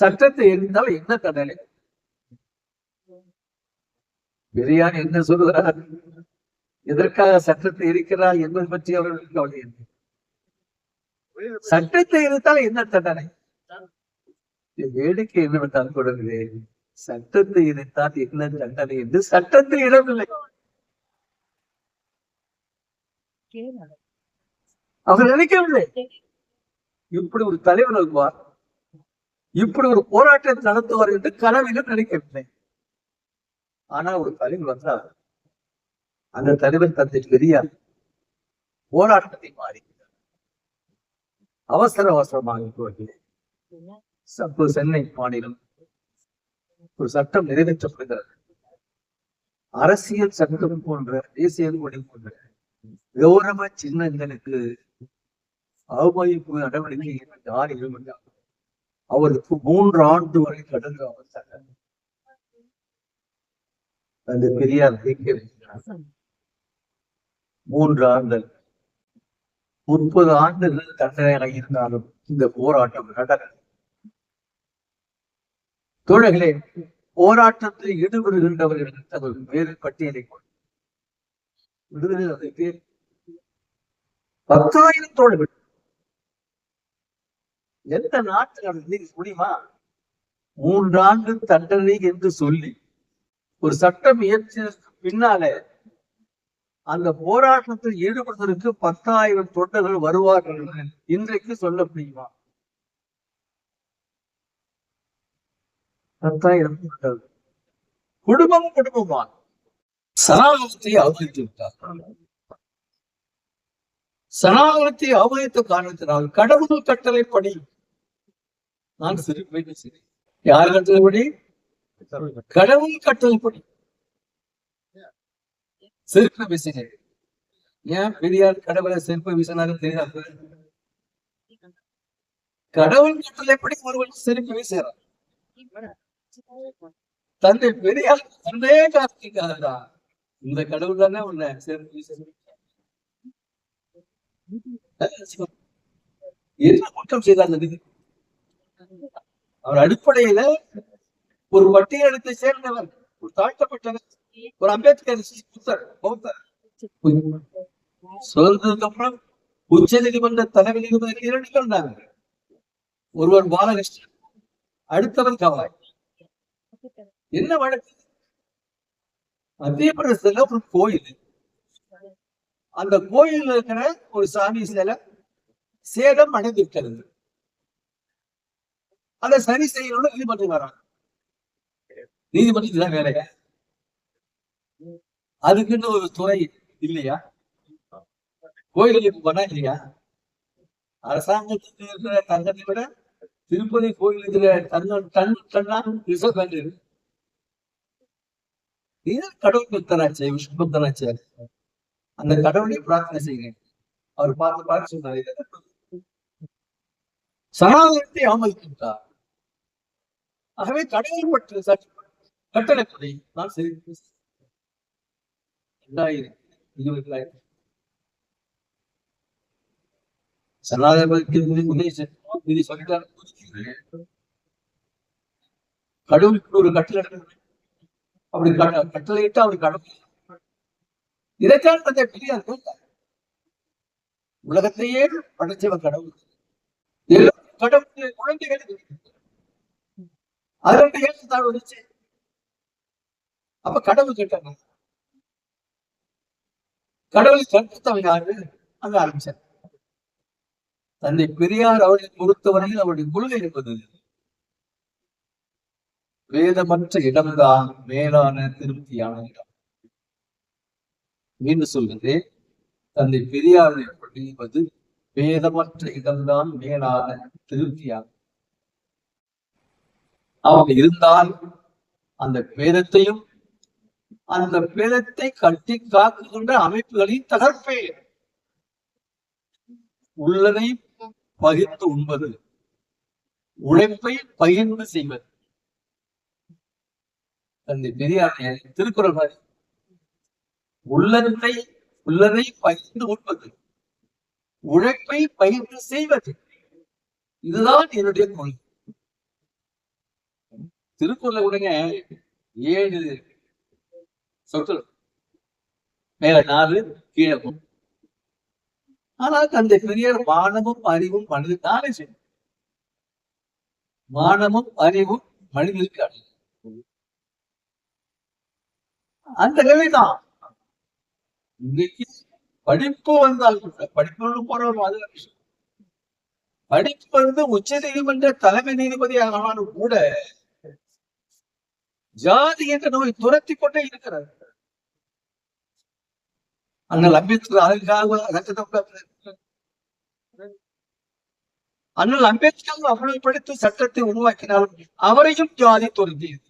சட்டத்தை எரிந்தால் என்ன தண்டனை பிரியாணி என்ன சொல்கிறார். எதற்காக சட்டத்தை இருக்கிறார் என்பது பற்றி அவர்களுக்கு கவலை இல்லை. சட்டத்தை எரித்தால் என்ன தண்டனை? வேடிக்கை என்னவென்றால் கொடுங்களே சட்டத்தை எரித்தால் என்ன தண்டனை என்று சட்டத்தில் இடமில்லை அவர் நினைக்கவில்லை. இப்படி ஒரு தலைவர் வருவார். இப்படி ஒரு போராட்டத்தை நடத்துவார் என்று கனவிலும் நினைக்கவில்லை. ஆனா ஒரு தலைவர் வந்தார். அந்த தலைவர் தந்தை பெரியார் போராட்டத்தை மாறி அவசர அவசரமாக போகிறேன் சப்பு சென்னை மாநிலம் ஒரு சட்டம் நிறைவேற்றப்படுகிறது. அரசியல் சட்டம் போன்ற தேசிய கொடி போன்ற கௌரவ சின்னங்களுக்கு அவமதிப்பு நடவடிக்கை யார் அவருக்கு மூன்று ஆண்டு வரை கடந்த அவர் அந்த பெரியார் மூன்று ஆண்டுகள். முப்பது ஆண்டுகள் தண்டனையாக இருந்தாலும் இந்த போராட்டம் நடக்க தோழர்களே போராட்டத்தில் ஈடுபடுகின்றவர்கள் தங்கள் வேறு பட்டியலை கொண்டு விடுதலை பத்தாயிரம் தோழர்கள். எந்த நாட்டில் நீங்க முடியுமா? மூன்றாண்டு தண்டனை என்று சொல்லி ஒரு சட்டம் இயற்றியதற்கு பின்னாலே அந்த போராட்டத்தில் ஈடுபடுவதற்கு பத்தாயிரம் தொண்டர்கள் வருவார்கள் என்று இன்றைக்கு சொல்ல முடியுமா? பத்தாயிரம் தொண்டர்கள். குடும்பம் குடும்பமா சனாதனத்தை அவகரித்து விட்டார் சனாதனத்தை அவகரித்த காரணத்தினால் கடவுள் கட்டளைப்படி நான் சிரிப்பை சரி யார் கட்டளைப்படி கடவுள் கட்டளைப்படி செருப்பு வீசினேன் ஏன் பெரியார் கடவுளை செருப்பு வீசினாரு தெரியாது? கடவுள் கட்டளைப்படி ஒருவன் செருப்பு வீசுகிறார் தந்தை பெரியார் தந்தையே காத்திருக்காதா இந்த கடவுள் தானே உன்னை செருப்பு வீச என்ன குற்றம் செய்தார் அந்த விதி? அவர் அடிப்படையில ஒரு பட்டியலத்தை சேர்ந்தவர் ஒரு தாழ்த்தப்பட்டவர் ஒரு அம்பேத்கர் புத்தர் பௌத்தர் சுதந்திரத்துக்கு அப்புறம் உச்ச நீதிமன்ற தலைமை நீதிபதி இரண்டு இருந்தாங்க ஒருவர் பாலகிருஷ்ணன் அடுத்தவர் கவாய். என்ன வழக்கு? மத்திய பிரதேசத்துல ஒரு கோயில். அந்த கோயில்ல இருக்கிற ஒரு சாமி சிலை சேதம் அடைந்து விட்டது அதை சரி செய்யணும்னு நீதிபதி வராங்க. நீதிமன்றத்துல வேலைய? அதுக்குன்னு ஒரு துறை இல்லையா? கோயிலுக்கு பண்ணா இல்லையா? அரசாங்கத்துக்கு இருக்கிற தங்கத்தை விட திருப்பதி கோயிலுக்கு தங்கம் டன் டன்னா ரிசர்வ் பேங்க் இருக்கு கடவுள் பக்தனாச்சே விஷ்ணு பக்தனாச்சே அந்த கடவுளை பிரார்த்தனை செய்கிறேன். அவர் பார்த்து பார்த்து சொன்னார் "இதை சனாதனத்தை அவமதித்துவிட்டார் ஆகவே கடவுள் பற்று சற்று நான் சரி ரெண்டாயிரம் உதவி சொல்லிட்டார். கடவுளுக்கு ஒரு கட்டளை அப்படி கட்டளையிட்டு அவர் கடவுள். இதைத்தான் பெரியார் கேட்டார். உலகத்தையே படைச்சவன் கடவுள். எல்லோரும் கடவுள் குழந்தைகளுக்கு அதற்கு ஏற்றத்தாழ் வந்துச்சு. அப்ப கடவுள் கேட்டாங்க. கடவுளை கற்பித்தவன் யாரு? அங்க ஆரம்பிச்சார். தந்தை பெரியார் அவர்களை பொறுத்தவரையில் அவருடைய கொள்கை என்பது வேதமற்ற இடம்தான் மேலான திருப்தியான இடம். மீண்டும் சொல்கிறேன் தந்தை பெரியாரை பற்றிவது வேதமற்ற இடம்தான் மேலான திருப்தியாகும் அவங்க இருந்தால் அந்த பேதத்தையும் அந்த பேதத்தை கட்டி காக்குகின்ற அமைப்புகளையும் தகர்ப்பேன். உள்ளதை பகிர்ந்து உண்பது உழைப்பை பகிர்ந்து செய்வது. தந்தை பெரியார் திருக்குறள் மாதிரி உள்ளத்தை உள்ளதை பகிர்ந்து உண்பது உழைப்பை பகிர்ந்து செய்வது. இதுதான் என்னுடைய கொள்கை. திருக்குறளை விடுங்க ஏழு சொற்கள் மேல நாலு கீழே ஆனால் தந்தை பெரியார் மானமும் அறிவும் மனித தானே செய்யும் மானமும் அறிவும் மனிதனுக்கு அழகு. அந்த நிலைதான் இன்னைக்கு படிப்பு வந்தால் கூட படிப்பு போறவர் அது விஷயம். படிப்பு வந்து உச்ச நீதிமன்ற தலைமை நீதிபதி ஆனாலும் கூட ஜாதி என்ற நோய் துரத்தி கொண்டே இருக்கிறார் அண்ணல் அம்பேத்கர் சட்டத்தை அண்ணல் அம்பேத்கர் அவ்வளவு படித்து சட்டத்தை உருவாக்கினாலும் அவரையும் ஜாதி துரத்தியது.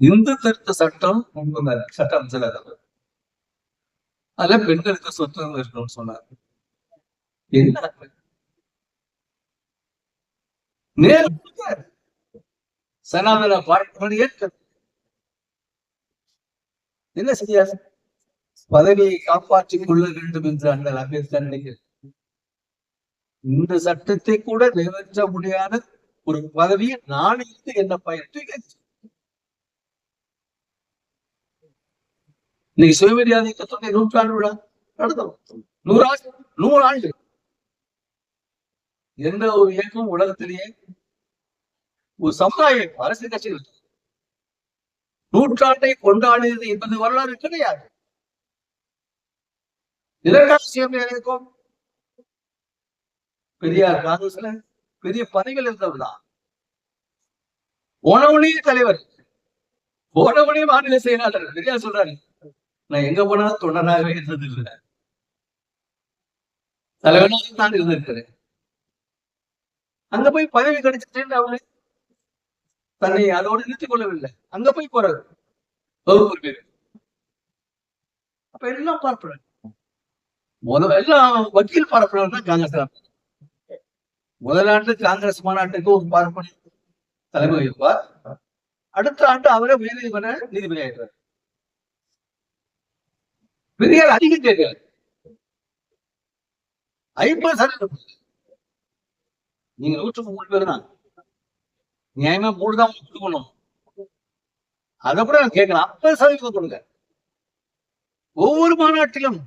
இந்து திருத்த சட்டம். சட்டம் அதுல பெண்களுக்கு சொத்து இருக்கணும்னு சொன்னார். என்ன? நேரு சனாதன பார்ப்பன ஏற்க என்ன செய்ய? பதவியை காப்பாற்றிக் கொள்ள வேண்டும் என்று அந்த அம்பேத்கர் நினைக்கிறார். இந்த சட்டத்தை கூட நிறைவேற்ற முடியாத ஒரு பதவியை நான் இருந்து என்ன பயன் இன்னைக்கு சுயமரியாதை இயக்கத்துடைய நூற்றாண்டு விழா? நடத்தணும் நூறாண்டு நூறு ஆண்டு எந்த ஒரு இயக்கம் உலகத்திலேயே ஒரு சமுதாயம் அரசியல் கட்சிகள் நூற்றாண்டை கொண்டாடியது என்பது வரலாறு கிடையாது. இதற்காக இருக்கும். பெரியார் காங்கிரஸ்ல பெரிய பதவிகள் இருந்தவர்தான். போனவனே தலைவர் போனவனே மாநில செயலாளர் பெரியார் சொல்றாரு நான் எங்க போனாலும் தொண்டனாகவே இருந்தது இல்லை தலைவனாக தான் இருந்திருக்கிறேன். அங்க போய் பதவி கிடைச்சிட்டேன்னு அவரு தன்னை அதோடு நிறுத்திக் கொள்ளவில்லை. அங்க போய் போறாரு. வகுப்பு பேரு அப்ப எல்லாம் பார்ப்பனர். முதல் எல்லாம் வக்கீல் பார்ப்பனர் தான் காங்கிரஸ் முதலாண்டு காங்கிரஸ் மாநாட்டுக்கு ஒரு பார்ப்பனர் தலைமை வகிப்பார் அடுத்த ஆண்டு அவரே உயர்நீதிமன்ற நீதிபதி ஆயிடுறார் பெரியார் அதிகம் கேட்கிறார். ஐம்பது சதவீதம். நீங்க நூற்றுக்கு மூணு பேர் தான். நியாயமா மூணு தான் கொடுக்கணும். அதை கூட நான் கேட்கணும் ஐம்பது சதவீதம் கொடுங்க. ஒவ்வொரு மாநாட்டிலும்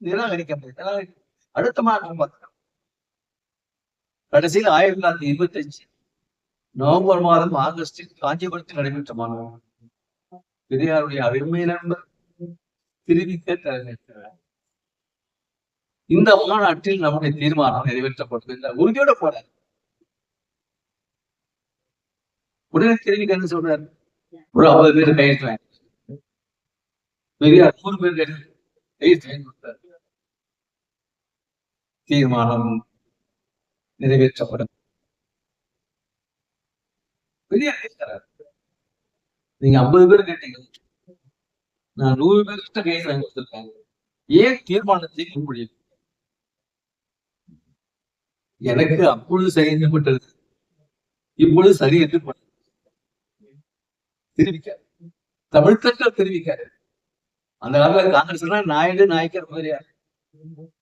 நிராகரிக்கப்பட்டது அடுத்த மாநாட்டம் பார்த்தோம் கடைசியில் ஆயிரத்தி தொள்ளாயிரத்தி இருபத்தி அஞ்சு நவம்பர் மாதம் ஆகஸ்டில் காஞ்சிபுரத்தில் நடைபெற்ற மாநாடு. பெரியாருடைய அருமை நண்பர் திருவிக்க தலைமையேற்றார் இந்த மாநாட்டில் நம்முடைய தீர்மானம் நிறைவேற்றப்பட்டது. என்ற உறுதியோட போறார். உடனே தெரிவிக்க என்ன சொல்றாரு? ஒரு ஐம்பது பேர் கையெழுத்து வாங்கி பெரியார் நூறு பேர் கையெழுத்து வாங்கி தீர்மானம் நிறைவேற்றப்படும். பெரியார் கேட்கிறார். நீங்க ஐம்பது பேர் கேட்டீங்க. நான் நூறு பேர்கிட்ட கையெழுத்து வாங்கி கொடுத்துருக்காங்க ஏன் தீர்மானத்தை முன்மொழியும் எனக்கு அப்பொழுது சரி என்று பட்டது இப்பொழுது சரி என்று பட்டது தெரிவிக்க. தமிழ் தட்டல் அந்த காலத்துல காங்கிரஸ் நாயுடு நாயக்கர் முதலியார்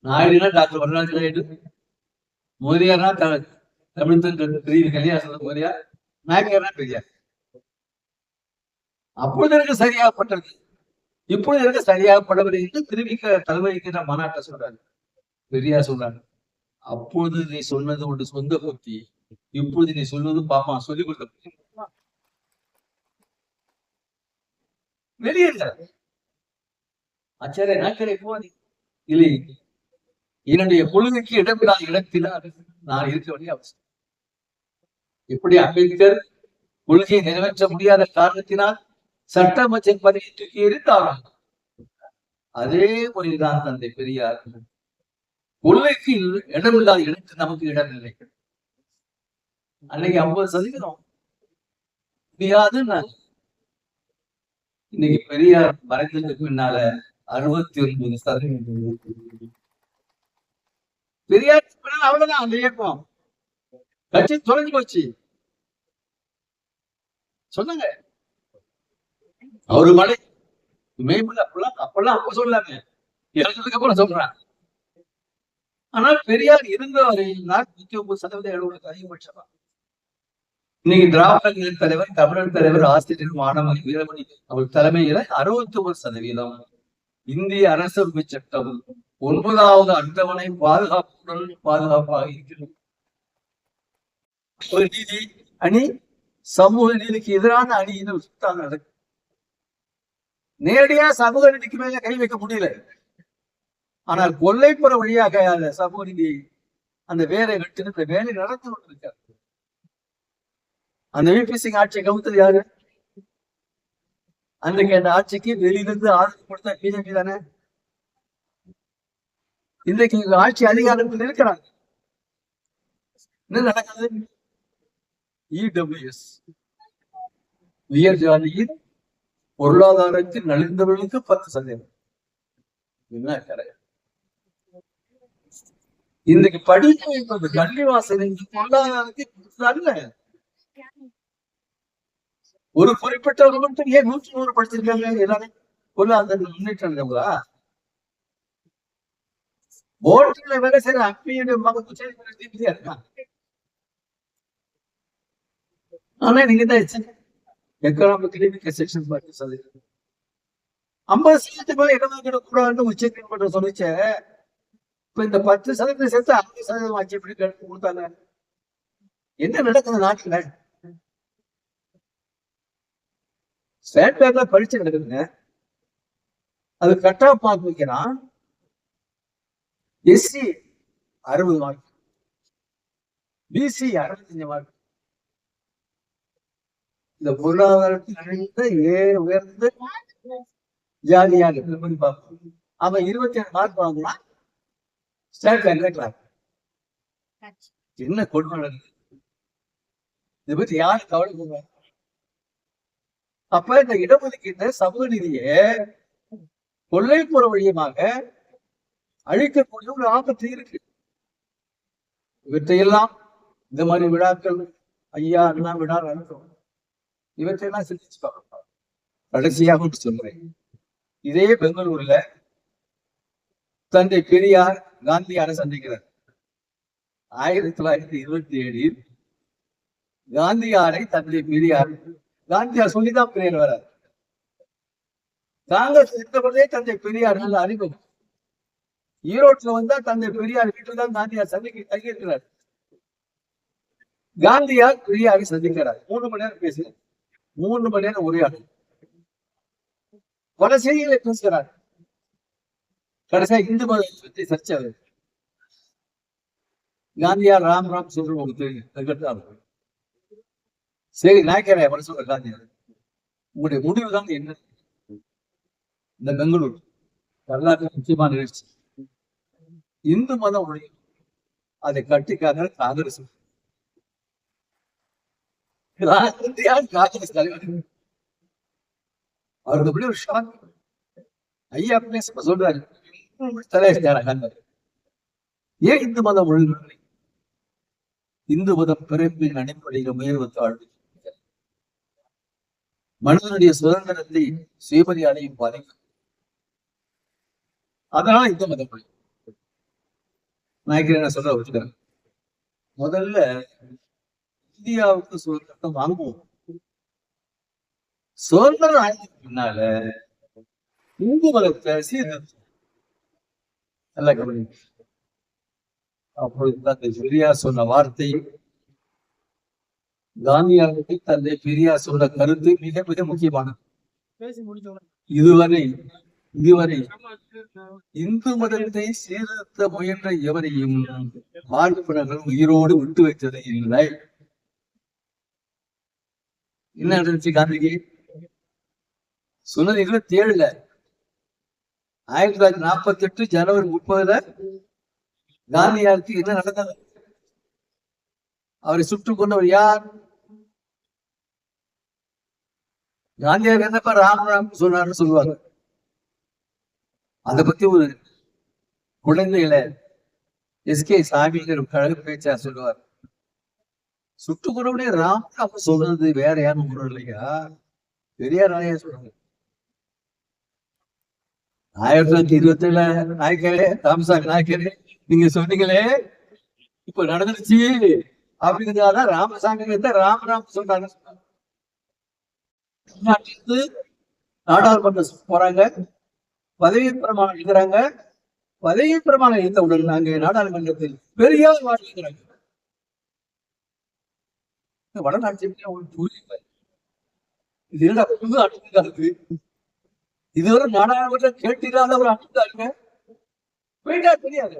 நாயுடுனா டாக்டர் வரலாற்று நாயுடு. முதலியார்னா தமிழ் தட்டல் தெரிவிக்க. சொல்ல முதலியார் நாயக்கர்னா பெரியார். அப்பொழுது எனக்கு சரியாகப்பட்டது. இப்பொழுது எனக்கு சரியாகப்படவில்லை என்று திருவிக்க தலைமைக்கிற மாநாட்டை சொல்றாரு. பெரியார் சொல்றாரு. அப்போது நீ சொன்னது உண்டு சொந்த பக்தி. இப்போது நீ சொல்வது பாப்பா சொல்லி கொடுத்த வெளியேற ஆச்சாரிய நாக்கரை போவாதி இல்லை. என்னுடைய பொழுதுக்கு இடமில்லாத இடத்தினால் நான் இருக்க வேண்டிய அவசியம். எப்படி அம்பேத்கர் கொள்கையை நிறைவேற்ற முடியாத காரணத்தினால் சட்டமன்ற பதவியை தூக்கி எரித்தார்கள் அதே முறையில்தான் தந்தை பெரியார். கொள்ளைக்கு இடமில்லாத இடத்தில் நமக்கு இடம் இல்லை அன்னைக்கு ஐம்பது சதவீதம். முடியாதுன்னு இன்னைக்கு பெரியார் மறைந்ததுக்கு பின்னால அறுபத்தி ஒன்பது சதவீதம் பெரியார் பின்னால் அவ்வளவுதான் அந்த இயக்கம். கட்சி தொலைஞ்சு போச்சு. சொன்னாங்க. அவரு மலை மேம்புல அப்பெல்லாம் அப்பெல்லாம் அப்ப சொல்லாங்க. இறந்ததுக்கு அப்புறம் சொல்றாங்க. ஆனால் பெரியார் இருந்த வரை நூத்தி ஒன்பது சதவீத இடஒதுக்கு அதிகபட்சமா? இன்னைக்கு திராவிட தலைவர் தமிழர் தலைவர் ஆசிரியர் மாணவர்கள் வீரமணி அவர் தலைமையில அறுபத்தி ஒன்பது சதவீதம். இந்திய அரசமைப்பு சட்டம் ஒன்பதாவது அட்டவணை பாதுகாப்புடன் பாதுகாப்பாக இருக்கிறது. ஒரு நீதி அணி சமூக நீதிக்கு எதிரான அணியினர் சுத்தம் நடக்கும் நேரடியா சமூக நீதிக்கு மேல கை வைக்க முடியல. ஆனால் கொல்லைப்புற வழியாக அந்த சமூக நீதி அந்த வேலை வெட்டு இந்த வேலை நடந்து கொண்டிருக்காரு அந்த விபி சிங் ஆட்சியை கவுத்தது யாரு? அன்றைக்கு அந்த ஆட்சிக்கு வெளியிலிருந்து ஆதரவு கொடுத்த பிஜேபி தானே? இன்றைக்கு இங்க ஆட்சி அதிகாரத்தில் இருக்கிறாங்க. என்ன நடக்குது? இடபிள்யூஎஸ் உயர் ஜாதியின் பொருளாதாரத்தில் நலிந்தவர்களுக்கு பத்து சதவீதம். என்ன கரை இன்னைக்கு படிக்க வைப்பது கல்வி வாசல் பொருளாதாரத்தை அல்ல. ஒரு குறிப்பிட்டவங்க மட்டும் ஏன் நூற்றி நூறு படிச்சிருக்காங்க? எல்லாரும் பொருளாதார முன்னேற்றம் இருக்கவங்களா ஓட்டல வேலை செய்யற அப்பியுடைய மகன் இருக்கான் ஆனா நீங்க தான் எக்கனாமிக் கிளினிக் செக்ஷன் பார்த்து சொல்லிருக்கீங்க ஐம்பது சதவீதத்துக்கு மேல இடஒதுக்கீடு கூடாதுன்னு உச்ச நீதிமன்றம் சொல்லிச்சே. இப்ப இந்த பத்து சதவீதம் சேர்த்து அறுபது சதவீதம் ஆச்சு எப்படி கொடுத்தாங்க. என்ன நடக்குது நாட்டுல? ஸ்டேட் பேங்க்ல பரீட்சை நடக்குதுங்க. அது கட் ஆஃப் மார்க் வைக்கிறான் எஸ்சி அறுபது மார்க் பிசி அறுபத்தஞ்சு மார்க் இந்த பொருளாதாரத்தில் நிறைந்த ஏ உயர்ந்த ஜாதியாக இந்த பார்ப்போம். அவன் இருபத்தி ஏழு மார்க் வாங்கலாம் ஸ்டேட் பேங்க்ல கிளாஸ் என்ன கொடுமை நடக்குது இதை பத்தி யாரு கவலைப்படுவாங்க அப்ப இந்த இடஒதுக்கீட்ட சமூக நீதியை கொள்ளைப்புற வழியமாக அழிக்கக்கூடிய ஒரு ஆபத்து இருக்கு. இவற்றையெல்லாம் இந்த மாதிரி விழாக்கள் ஐயா அண்ணா விழா நடக்கும். இவற்றையெல்லாம் சிந்திச்சு பார்க்கணும். கடைசியாக சொல்றேன். இதே பெங்களூர்ல தந்தை பெரியார் காந்தியாரை சந்திக்கிறார். ஆயிரத்தி தொள்ளாயிரத்தி இருபத்தி ஏழில் காந்தியாரை தந்தை பெரியார் காந்தியார் சொல்லிதான் பெரியார் வரார் காங்கிரஸ் இருந்தபொழுதே தந்தை பெரியார் நல்ல அறிமுகம் ஈரோட்டுல வந்தா தந்தை பெரியார் வீட்டில் தான் காந்தியார் சந்திக்க தங்கியிருக்கிறார். காந்தியார் பெரியாரை சந்திக்கிறார். மூணு மணி நேரம் பேசுகிறார் மூணு மணி நேரம் உரையாடல். பல செய்திகளை பேசுகிறார். கடைசியா இந்து மதத்தை பற்றி சர்ச்சை வருது காந்தியார் ராம் ராம் சொல்ற உங்களுக்கு தெரியும் சரி நாயக்கரே வர சொல்ற காந்தியார் உங்களுடைய முடிவு தான் என்ன? இந்த பெங்களூர். வரலாற்று முக்கியமான நிகழ்ச்சி. இந்து மதம் ஒழியும் அதை கட்டிக்காக காங்கிரஸ். காந்தியார் காங்கிரஸ் தலைவர். அவருக்கு அப்படி ஒரு ஷாக் ஐயா பேச சொல்றாரு. ஏன் இந்து மதம் ஒழுங்கு இந்து மதம் பிறப்பின் அடிப்படையில் உயர்வு தாழ்வு மனிதனுடைய சுதந்திரத்தை சுயமரியாதையும் பாதிக்கும் அதனால இந்து மதம் ஒழியும் நான் சொல்ல வச்சுக்கிறேன் முதல்ல இந்தியாவுக்கு சுதந்திரத்தை வாங்குவோம். சுதந்திரம் ஆயதுக்கு பின்னால இந்து மதத்தை சீர்திருத்தம் நல்ல கவனி அப்பொழுது தந்தை பெரியார் சொன்ன வார்த்தை காந்தியாருக்கு தந்தை பெரியார் சொன்ன கருத்து மிக மிக முக்கியமானது. இதுவரை இதுவரை இந்து மதத்தை சீர்திருத்த முயன்ற எவரையும் பார்ப்பனர்கள் உயிரோடு விட்டு வைத்தது இல்லை. என்ன நடந்துச்சு காந்திக்கு சொன்னது இருபத்தி ஏழுல. ஆயிரத்தி தொள்ளாயிரத்தி நாற்பத்தி எட்டு ஜனவரி முப்பதுல காந்தியாருக்கு என்ன நடந்தது? அவரை சுட்டுக் கொண்டவர் யார்? காந்தியார் என்னப்பா ராம் ராம் சொன்னார்னு சொல்லுவாங்க. அதை பத்தி ஒரு குழந்தைகளை எஸ்கே சாமிங்கிற கழக பேச்சா சொல்லுவார். சுட்டுக் கொண்டவனே ராம் ராம் சொல்றது வேற யாரும் இல்லையா பெரியார் ராயா சொல்றாங்க ஆயிரத்தி தொள்ளாயிரத்தி இருபத்தி ஏழுல நாயக்கரே ராமசாமி நாயக்கரே நீங்க சொன்னீங்களே. இப்ப நடந்துருச்சு. அப்படிங்கிறதால ராமசாமி வந்து ராமராம் சொல்றாங்க. நாடாளுமன்றம் போறாங்க. பதவி பிரமாணம் எழுதுறாங்க. பதவி பிரமாணம் எழுந்தவுடன் நாங்க நாடாளுமன்றத்தில் பெரியார் வாழ்கிறாங்க வடநாட்டு அவங்களுக்கு புரியல இது என்ன புது அடுத்து இதுவரை நாடாளுமன்றம் கேட்டில்லாத ஒரு அணுகாருங்க போயிட்டார் தெரியாது.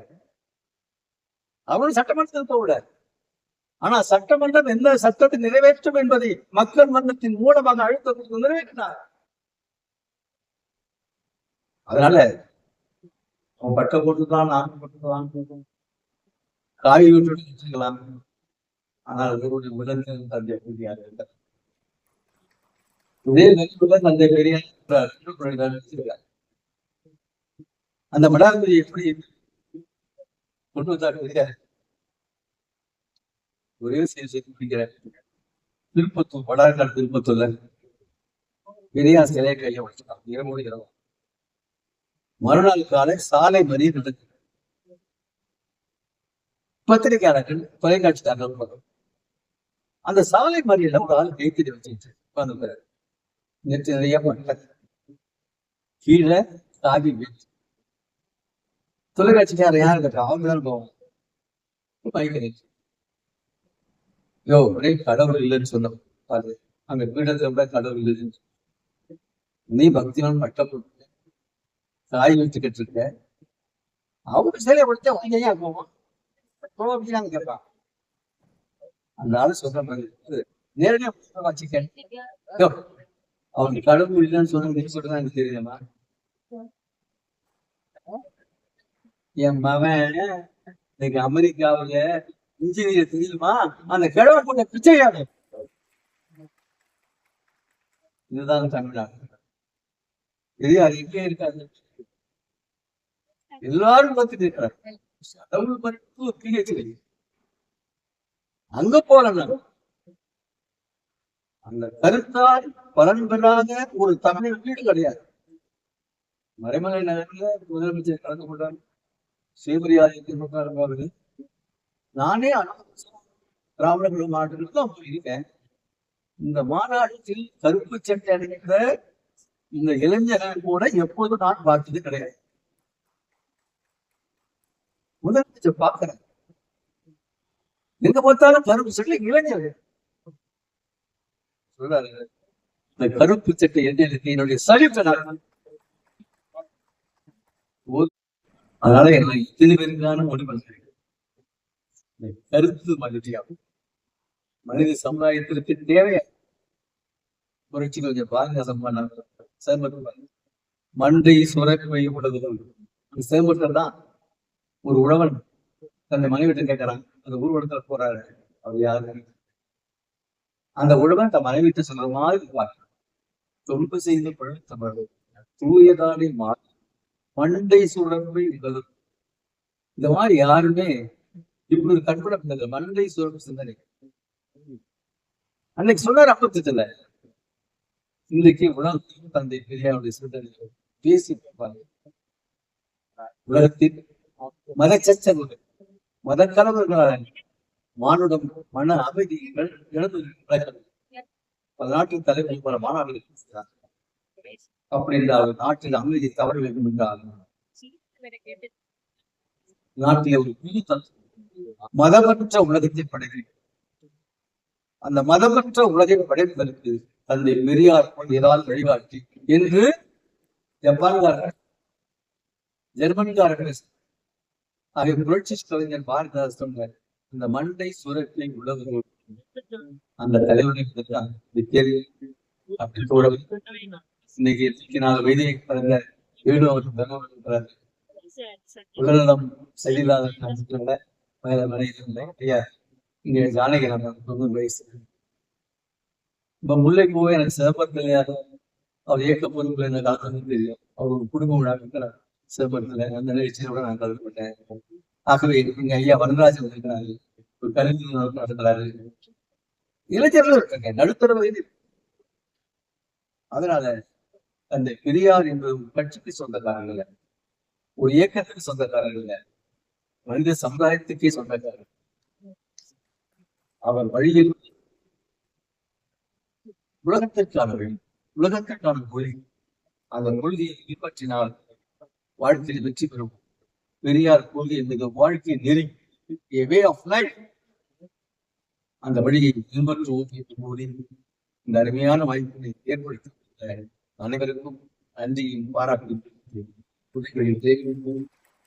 அவரும் சட்டமன்றத்தில் போகல. ஆனா சட்டமன்றம் எந்த சட்டத்தை நிறைவேற்றும் என்பதை மக்கள் மன்றத்தின் மூலமாக அழுத்தம் கொடுத்து நிறைவேற்றினார். அதனால அவன் பட்டை போட்டுக்கலாம் நானும் போட்டுக்கலாம் காய் விட்டு வச்சுக்கலாம். ஆனால் அவருடைய முதல் தந்தை பெரியார் இருந்தார். இதே நெல்லுடன் தந்தை பெரியார் அந்த மடாதிபதி எப்படி கொண்டு வந்தார் பெரியார்? ஒரே செய்தி செய்தி பிடிக்கிறார் திருப்பத்தூர் வடாக்காடு திருப்பத்தூர்ல பெரியார் சிலையை கையை வச்சுட்டான் இரவோடு இரவு மறுநாள் காலை சாலை மறியல் நடந்தது பத்திரிகையாளர்கள் தொலைக்காட்சிக்காரர்கள் அந்த சாலை மறியல ஒரு ஆள் கைத்தறி வச்சுட்டு உட்கார்ந்து நேற்று நிறைய பண்ணல. கீழே ராகி வச்சு தொலைக்காட்சிக்காரர் யாரு கேட்டா அவங்க தான் போவோம் பயங்கர யோ ஒரே கடவுள் இல்லைன்னு சொன்னோம் பாரு. அங்க பீடத்தை கூட கடவுள் இல்லைன்னு. நீ பக்திவான் பட்டப்பட்டு தாய் வச்சுக்கிட்டு இருக்க அவரு சிலையை படிச்சா அவங்க ஏன் போவான் போவோம் அப்படின்னு கேட்பான். அந்த ஆளு சொல்ற மாதிரி நேரடியா புத்தகம் வச்சுக்கேன் அவனுக்கு கடவுள் இல்லைன்னு சொன்ன நீ சொல்றதா எனக்கு தெரியுமா? என் மவன் இன்னைக்கு அமெரிக்காவுல இன்ஜினியர் தெரியுமா? அந்த கடவுள் போட்ட பிச்சையாடு இதுதான் தமிழ்நாடு பெரியார் எங்கே இருக்காது. எல்லாரும் பார்த்துட்டு இருக்கிறார் கடவுள் படிப்பு பிஹெச்டி அங்க போல அந்த கருத்தால் பலன் பெறாத ஒரு தமிழ் வீடு கிடையாது. மறைமலை நகர்ல முதலமைச்சர் கலந்து கொண்டார். ஸ்ரீமரியாதை நானே அனுபவம் ராமநாதபுரம் மாவட்டத்திற்கு தான் போயிருக்கேன் இந்த மாநாட்டில் கருப்பு சட்டை அணிந்த இந்த இளைஞர்கள் கூட எப்போதும் நான் பார்த்தது கிடையாது. முதலமைச்சர் பார்க்கிறேன் எங்க பார்த்தாலும் கருப்பு சட்டை இளைஞர்கள். சொல்றாரு. இந்த கருப்பு சட்டை என்ன என்னுடைய சலிப்பை அதனால என்ன இத்தனை பேருக்கான முடிவு இந்த கருத்து மகிழ்ச்சியாகும். மனித சமுதாயத்திற்கு தேவையா? புரட்சி கொஞ்சம் பாரதிதாசன் பண்ணாங்க சேம்பட்டம் மண்டை சுரப்பை உலகம் அந்த தான். ஒரு உழவன் தன்னை மனைவிட்டு கேட்கிறான். அந்த ஊர்வலத்தில் போறாரு. அவர் யாரு? அந்த உழவன் தன் மனைவிட்டு சொல்ற மாதிரி இருப்பார் தொல்பு செய்த பழுத்தமிழ் தூயதானே மா மண்டை சுழம்பு உலகம் இந்த மாதிரி யாருமே இப்படி ஒரு கற்பனை பண்ணல மண்டை சுழம்பு சிந்தனை. அன்னைக்கு சொன்னார் அப்பத்துல இன்றைக்கு உலகத்தில் தந்தை பெரியாருடைய சிந்தனை பேசி பார்ப்பாங்க உலகத்தில் மதச்சச்சங்கள் மதக்கலவர்களால் மானுடம் மன அமைதிகள் இழந்து பல நாட்டின் தலைவர்கள் பல மாநாடுகள் அப்படி என்றால் நாட்டில் அமைதி தவற வேண்டும் என்றால் நாட்டில் ஒரு புது தத்துவம் மதமற்ற உலகத்தை படைக்கிறேன் அந்த மதமற்ற உலகை படைப்பதற்கு தந்தை பெரியார் ஏதாவது வழிகாட்டி என்று ஜப்பான்காரர்கள் ஜெர்மன்காரர்கள். ஆகிய புரட்சி கலைஞர் பாரதிதாசன் சொன்னார். இந்த மண்டை சுரத்தை உலகம். அந்த தலைவனை இன்னைக்கு வயதை உடல்நலம் சரியில்லாத மேல மறையிருந்தேன் ஐயா இங்க ஜானகி நம்ம தொண்ணூறு வயசு இப்ப முல்லை போய் எனக்கு சிதம்பரத்துல அவர் இயக்க பொறுப்புல இந்த காலத்துல தெரியும். அவர் ஒரு குடும்ப விழாவுக்கு சிதம்பரத்துல அந்த நிகழ்ச்சியோட நான் கலந்துப்பட்டேன் ஆகவே இங்க ஐயா வரதராஜன் இருக்கிறாரு. ஒரு கல்வி நடத்துறாரு. இளைஞர்கள் இருக்காங்க நடுத்தர வயது. அதனால அந்த பெரியார் என்பது ஒரு கட்சிக்கு சொந்தக்காரர்கள். ஒரு இயக்கத்துக்கு சொந்தக்காரர்கள். மனித சமுதாயத்துக்கே சொந்தக்காரர் அவர் வழியில் உலகத்திற்கானவர்கள் உலகத்திற்கான மொழி. அந்த மொழியை பின்பற்றினால் வாழ்க்கையில் வெற்றி பெறும் பெரியார் கூறிய என்பது வாழ்க்கை நெறி வே ஆஃப் லைஃப் அந்த வழியை பின்பற்றுவோம் என்று கூறி இந்த அருமையான வாய்ப்பினை ஏற்படுத்த அனைவருக்கும் நன்றியும் பாராட்டும்